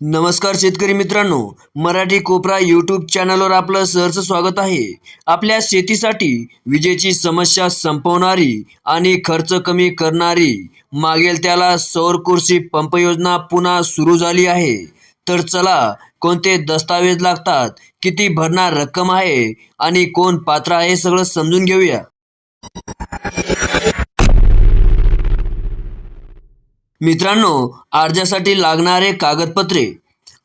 नमस्कार शेतकरी मित्रांनो मराठी कोपरा यूट्यूब चॅनलवर आपलं सहर्ष स्वागत आहे. आपल्या शेतीसाठी विजेची समस्या संपवणारी आणि खर्च कमी करणारी मागेल त्याला सौर कुर्सी पंप योजना पुन्हा सुरू झाली आहे. तर चला कोणते दस्तावेज लागतात किती भरणार रक्कम आहे आणि कोण पात्र आहे सगळं समजून घेऊया. मित्रांनो अर्जासाठी लागणारे कागदपत्रे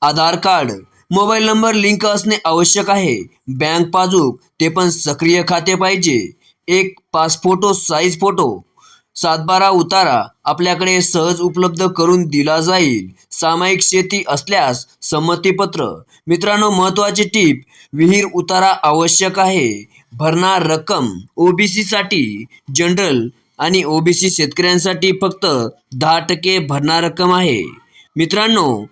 Aadhaar card mobile number link असणे आवश्यक आहे. बँक पासबुक ते पण सक्रिय खाते पाहिजे. एक पासफोटो साईज फोटो. सातबारा उतारा आपल्याकडे सहज उपलब्ध करून दिला जाईल. सामायिक शेती असल्यास संमतीपत्र. मित्रांनो महत्त्वाची टीप विहीर उतारा आवश्यक आहे. भरणार रक्कम ओबीसी साठी जनरल आणि ओबीसी शेतकऱ्यांसाठी फक्त दहा टक्के भरणार रक्कम आहे. मित्रांनो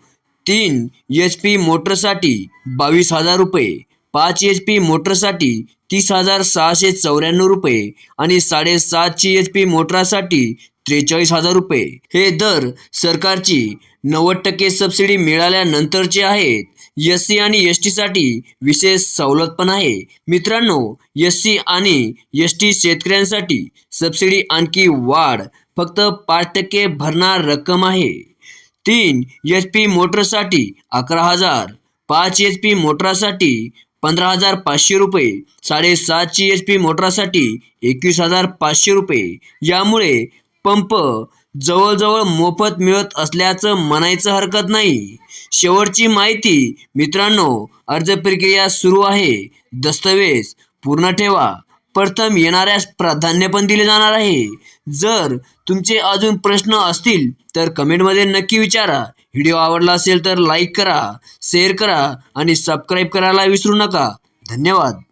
तीन एच पी मोटरसाठी बावीस हजार रुपये पाच एच पी मोटरसाठी तीस हजार सहाशे चौऱ्याण्णव रुपये आणि साडेसातशे एच पी मोटरसाठी त्रेचाळीस हजार रुपये. हे दर सरकारची नव्वद टक्के सबसिडी मिळाल्यानंतरचे आहेत. एस सी आणि एस टीसाठी विशेष सवलत पण आहे. मित्रांनो एस सी आणि एस टी शेतकऱ्यांसाठी सबसिडी आणखी वाढ फक्त पाच टक्के भरणार रक्कम आहे. तीन एच पी मोटरसाठी अकरा हजार पाच एच पी मोटरसाठी पंधरा हजार पाचशे रुपये साडेसातशे एच पी मोटरसाठी एकवीस हजार पाचशे रुपये. यामुळे पंप जवळजवळ मोफत मिळत असल्याचं म्हणायचं हरकत नाही. शेवटची माहिती मित्रांनो अर्ज प्रक्रिया सुरू आहे. दस्तवेज पूर्ण ठेवा. प्रथम येणाऱ्यास प्राधान्य पण दिले जाणार आहे. जर तुमचे अजून प्रश्न असतील तर कमेंटमध्ये नक्की विचारा. व्हिडिओ आवडला असेल तर लाईक करा शेअर करा आणि सबस्क्राईब करायला विसरू नका. धन्यवाद.